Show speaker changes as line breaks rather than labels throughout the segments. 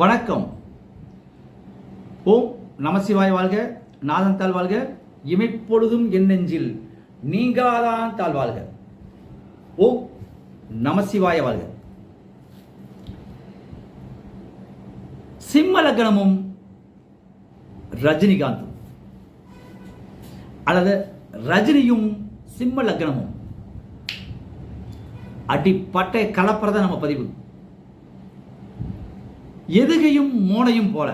வணக்கம் ஓம் நமசிவாய் வாழ்க நாதன் தாழ் வாழ்க இமைப்பொழுதும் என் நெஞ்சில் தாழ் வாழ்க ஓம் நமசிவாய வாழ்க சிம்ம லக்னமும் ரஜினிகாந்தும் அல்லது ரஜினியும் சிம்ம லக்னமும் அடிப்பட்ட கலப்புறத நம்ம பதிவு எதுகையும் மோனையும் போல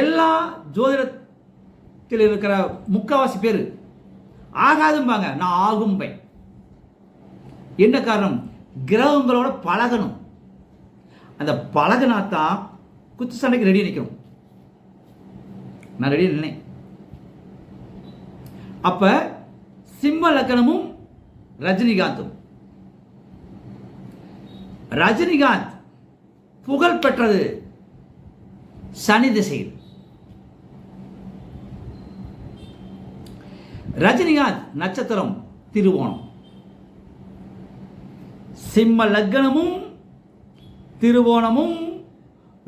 எல்லா ஜோதிடத்தில் இருக்கிற முக்கவாசி பேர் ஆகாதும்பாங்க நான் ஆகும் பை என்ன காரணம் கிரகங்களோட பழகணும் அந்த பழகினா தான் குத்து சண்டைக்கு ரெடி நிற்கணும் நான் ரெடி நின்னேன் அப்போ சிம்ம லக்கணமும் ரஜினிகாந்தும் ரஜினிகாந்த் புகழ் பெற்றது சனி திசையில் ரஜினிகாந்த் நட்சத்திரம் திருவோணம் சிம்ம லக்னமும் திருவோணமும்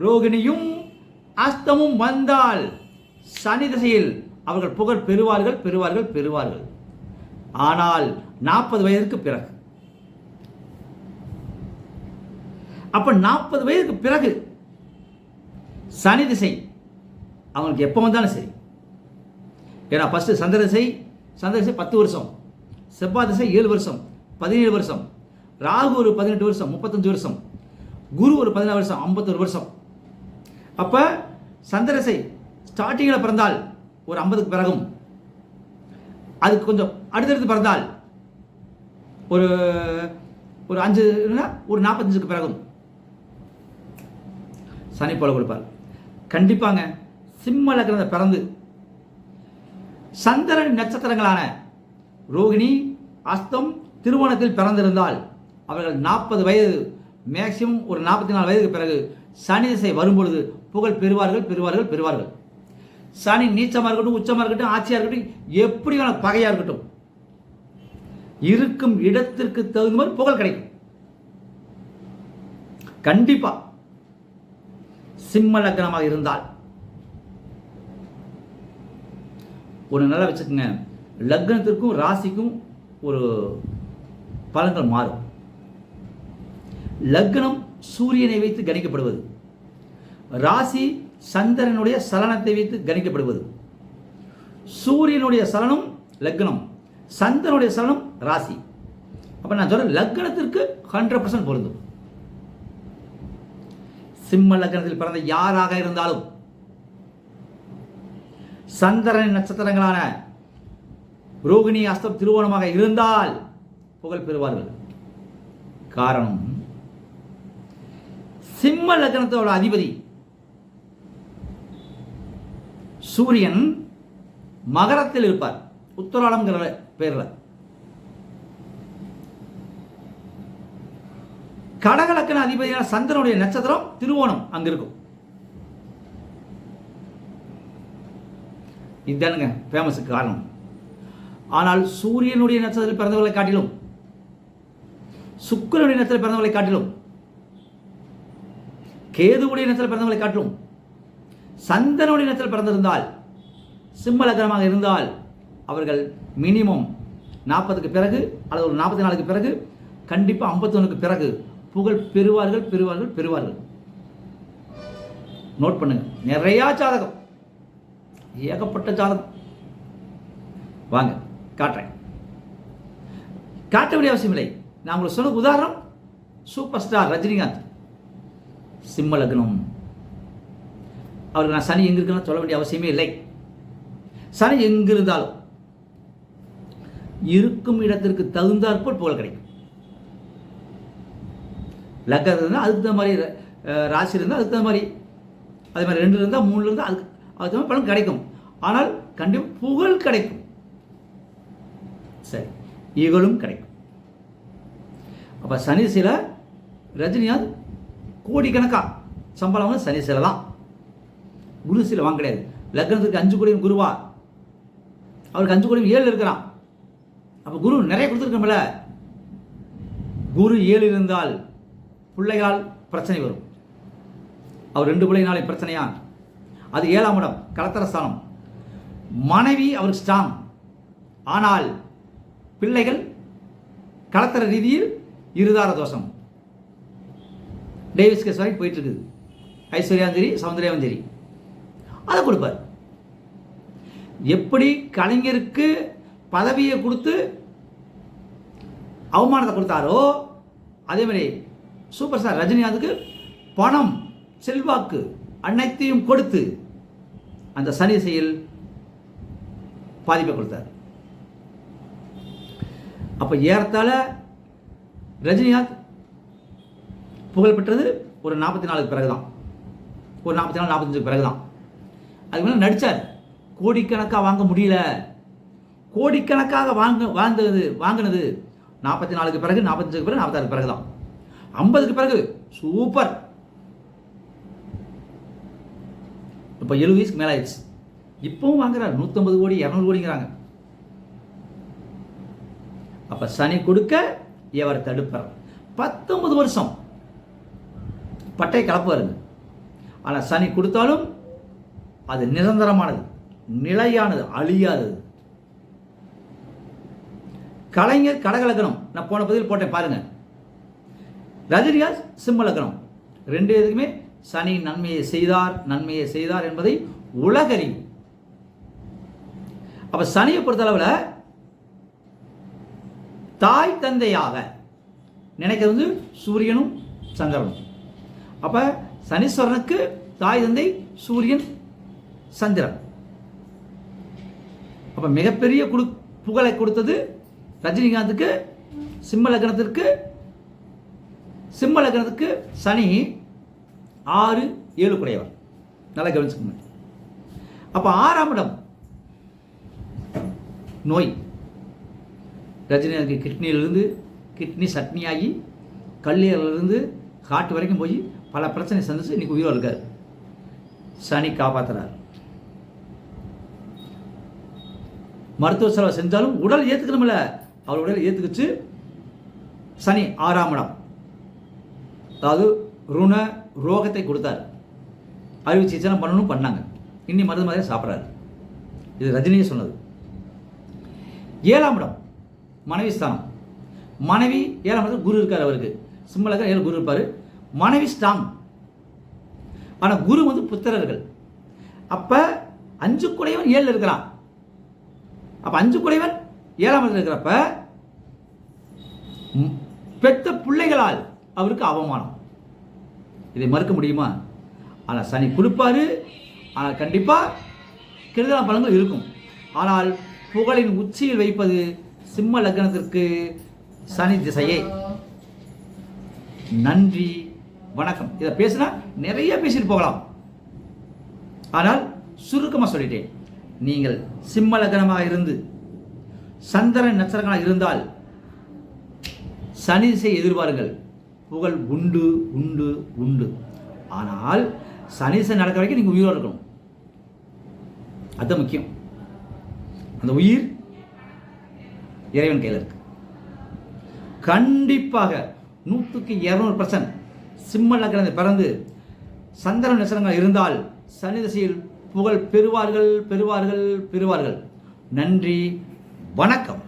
ரோகிணியும் அஸ்தமும் வந்தால் சனி திசையில் அவர்கள் புகழ் பெறுவார்கள் பெறுவார்கள் பெறுவார்கள் ஆனால் நாற்பது வயதுக்கு பிறகு அப்போ நாற்பது வயதுக்கு பிறகு சனி திசை அவங்களுக்கு எப்போ வந்தாலும் சரி ஏன்னா ஃபஸ்ட்டு சந்திர திசை சந்திர திசை பத்து வருஷம் செவ்வாய் திசை ஏழு வருஷம் பதினேழு வருஷம் ராகு ஒரு பதினெட்டு வருஷம் முப்பத்தஞ்சு வருஷம் குரு ஒரு பதினாறு வருஷம் ஐம்பத்தொரு வருஷம் அப்போ சந்திரசை ஸ்டார்டிங்கில் பிறந்தால் ஒரு ஐம்பதுக்கு பிறகும் அதுக்கு கொஞ்சம் அடுத்தடுத்து பிறந்தால் ஒரு ஒரு அஞ்சுனா ஒரு நாற்பத்தஞ்சுக்கு பிறகும் சனி போல கொடுப்பார் கண்டிப்பாங்க சிம்ம லக்னத்தை பிறந்து சந்திரன் நட்சத்திரங்களான ரோகிணி அஸ்தம் திருவோணத்தில் பிறந்திருந்தால் அவர்கள் நாற்பது வயது மேக்சிமம் ஒரு நாற்பத்தி நாலு வயதுக்கு பிறகு சனி திசை வரும்பொழுது புகழ் பெறுவார்கள் பெறுவார்கள் பெறுவார்கள் சனி நீச்சமாக இருக்கட்டும் உச்சமாக இருக்கட்டும் ஆட்சியாக இருக்கட்டும் எப்படியான பகையாக இருக்கட்டும் இருக்கும் இடத்திற்கு தகுந்த மாதிரி புகழ் கிடைக்கும் கண்டிப்பாக சிம்ம லக்னமாக இருந்தால் ஒரு நல்லா வச்சுக்கோங்க லக்னத்திற்கும் ராசிக்கும் ஒரு பலன்கள் மாறும் லக்னம் சூரியனை வைத்து கணிக்கப்படுவது ராசி சந்திரனுடைய சலனத்தை வைத்து கணிக்கப்படுவது சூரியனுடைய சலனம் லக்னம் சந்திரனுடைய சலனம் ராசி அப்போ நான் சொல்கிறேன் லக்னத்திற்கு ஹண்ட்ரட் பர்சன்ட் பொருந்தும் சிம்ம லக்னத்தில் பிறந்த யாராக இருந்தாலும் சந்திரன் நட்சத்திரங்களான ரோகிணி அஸ்தம் திருவோணமாக இருந்தால் புகழ் பெறுவார்கள் காரணம் சிம்ம லக்னத்தோட அதிபதி சூரியன் மகரத்தில் இருப்பார் உத்தராளம் பேரில் கடகலக்கண அதிபதியான சந்திரனுடைய நட்சத்திரம் திருவோணம் அங்கே இருக்கும் இதுதானுங்க ஃபேமஸுக்கு காரணம் ஆனால் சூரியனுடைய நட்சத்திரத்தில் பிறந்தவர்களை காட்டிலும் சுக்கரனுடைய நட்சத்திரத்தில் பிறந்தவர்களை காட்டிலும் கேதுவுடைய நட்சத்திரம் பிறந்தவர்களை காட்டிலும் சந்தனுடைய நட்சத்திரம் பிறந்திருந்தால் சிம்மலக்கணமாக இருந்தால் அவர்கள் மினிமம் நாற்பதுக்கு பிறகு அல்லது ஒரு நாற்பத்தி நாலுக்கு பிறகு கண்டிப்பாக ஐம்பத்தொன்னுக்கு பிறகு புகழ் பெறுவார்கள் பெறுவார்கள் பெறுவார்கள் நோட் பண்ணுங்க நிறையா ஜாதகம் ஏகப்பட்ட ஜாதகம் வாங்க காட்டுறேன் காட்ட வேண்டிய அவசியம் இல்லை நான் உங்களுக்கு சொன்ன உதாரணம் சூப்பர் ஸ்டார் ரஜினிகாந்த் சிம்ம லக்னம் அவருக்கு நான் சனி எங்கே இருக்குன்னு சொல்ல வேண்டிய அவசியமே இல்லை சனி எங்கிருந்தாலும் இருக்கும் இடத்திற்கு தகுந்தாற்போல் புகழ் கிடைக்கும் லக்கம் இருந்தால் அதுக்கு தகுந்த மாதிரி ராசி இருந்தால் அதுக்கு தகுந்த மாதிரி அது மாதிரி ரெண்டு இருந்தால் மூணு இருந்தால் அதுக்கு அதுக்கு தகுந்த பலன் கிடைக்கும் ஆனால் கண்டிப்பாக புகழ் கிடைக்கும் சரி இகழும் கிடைக்கும் அப்போ சனி சில ரஜினிகாந்த் கோடிக்கணக்காக சம்பளம் வந்து சனி சில தான் குரு சில வாங்க கிடையாது லக்னத்துக்கு அஞ்சு கோடியும் குருவா அவருக்கு அஞ்சு கோடியும் ஏழு இருக்கிறான் அப்போ குரு நிறைய கொடுத்துருக்கோம்ல குரு ஏழு இருந்தால் பிள்ளையால் பிரச்சனை வரும் அவர் ரெண்டு பிள்ளைனாலே பிரச்சனையா அது ஏழாம் இடம் கலத்தரஸ்தானம் மனைவி அவர் ஸ்ட்ராங் ஆனால் பிள்ளைகள் கலத்தர ரீதியில் இருதார தோஷம் டேவிஸ் கேஸ் வரைக்கும் போயிட்டு இருக்குது ஐஸ்வர்யாவும் சரி சௌந்தர்யாவும் சரி அதை கொடுப்பார் எப்படி கலைஞருக்கு பதவியை கொடுத்து அவமானத்தை கொடுத்தாரோ அதே மாதிரி சூப்பர் ஸ்டார் அதுக்கு பணம் செல்வாக்கு அனைத்தையும் கொடுத்து அந்த சனி செயல் பாதிப்பை கொடுத்தார் அப்போ ஏறத்தாழ ரஜினிகாந்த் புகழ் பெற்றது ஒரு நாற்பத்தி நாலுக்கு பிறகு தான் ஒரு நாற்பத்தி நாலு நாற்பத்தஞ்சுக்கு பிறகு தான் அதுக்கு மேலே நடித்தார் கோடிக்கணக்காக வாங்க முடியல கோடிக்கணக்காக வாங்க வாழ்ந்தது வாங்கினது நாற்பத்தி நாலுக்கு பிறகு நாற்பத்தஞ்சுக்கு பிறகு நாற்பத்தாறுக்கு பிறகு தான் ஐம்பதுக்கு பிறகு சூப்பர் இப்போ எழுபது வயசுக்கு மேலே ஆயிடுச்சு இப்பவும் வாங்குறாரு நூற்றம்பது கோடி இரநூறு கோடிங்கிறாங்க அப்போ சனி கொடுக்க இவர் தடுப்பார் பத்தொன்பது வருஷம் பட்டை கலப்பாருங்க ஆனால் சனி கொடுத்தாலும் அது நிரந்தரமானது நிலையானது அழியாதது கலைஞர் கடகலக்கணம் நான் போன பதில் போட்டேன் பாருங்கள் ரஜினியா சிம்மலக்கணம் ரெண்டு எதுக்குமே சனி நன்மையை செய்தார் நன்மையை செய்தார் என்பதை உலகறி அப்ப சனியை பொறுத்தளவில் தாய் தந்தையாக நினைக்கிறது வந்து சூரியனும் சந்திரனும் அப்ப சனீஸ்வரனுக்கு தாய் தந்தை சூரியன் சந்திரன் அப்ப மிகப்பெரிய புகழை கொடுத்தது ரஜினிகாந்துக்கு சிம்ம லக்னத்திற்கு சிம்ம லக்னத்துக்கு சனி ஆறு ஏழு குறையவர் நல்லா கவனிச்சுக்கணும் அப்போ ஆறாம் இடம் நோய் ரஜினி கிட்னியிலிருந்து கிட்னி சட்னி ஆகி கல்லீரலிருந்து காட்டு வரைக்கும் போய் பல பிரச்சனை சந்திச்சு இன்றைக்கி உயிரோ இருக்கார் சனி காப்பாற்றுறார் மருத்துவ செலவு செஞ்சாலும் உடல் ஏற்றுக்கணும்ல அவர் உடல் ஏற்றுக்கிச்சு சனி ஆறாம் இடம் அதாவது ருண ரோகத்தை கொடுத்தாரு அறுவை சிகிச்சை பண்ணணும் பண்ணாங்க இன்னி மருந்து மாதிரியே சாப்பிட்றாரு இது ரஜினியே சொன்னது ஏழாம் இடம் மனைவி ஸ்தானம் மனைவி ஏழாம் இடத்துல குரு இருக்கார் அவருக்கு சிம்மலக ஏழு குரு இருப்பார் மனைவி ஸ்ட்ராங் ஆனால் குரு வந்து புத்திரர்கள் அப்போ அஞ்சு குடைவன் ஏழில் இருக்கிறான் அப்போ அஞ்சு குடைவன் ஏழாம் இடத்துல இருக்கிறப்ப பெத்த பிள்ளைகளால் அவருக்கு அவமானம் இதை மறுக்க முடியுமா ஆனால் சனி கொடுப்பார் ஆனால் கண்டிப்பாக கெடுதலான பலன்கள் இருக்கும் ஆனால் புகழின் உச்சியில் வைப்பது சிம்ம லக்னத்திற்கு சனி திசையே நன்றி வணக்கம் இதை பேசினா நிறைய பேசிட்டு போகலாம் ஆனால் சுருக்கமாக சொல்லிட்டேன் நீங்கள் சிம்ம லக்னமாக இருந்து சந்திரன் நட்சத்திரங்களாக இருந்தால் சனி திசை எதிர்பாருங்கள் புகழ் உண்டு உண்டு உண்டு ஆனால் சனீசன் நடக்கிற வரைக்கும் நீங்கள் உயிரோடு இருக்கணும் அதுதான் முக்கியம் அந்த உயிர் இறைவன் கையில் இருக்கு கண்டிப்பாக நூற்றுக்கு இரநூறு பர்சன்ட் சிம்ம லக்னத்தை பிறந்து சந்திர நட்சத்திரங்கள் இருந்தால் சனி திசையில் புகழ் பெறுவார்கள் பெறுவார்கள் பெறுவார்கள் நன்றி வணக்கம்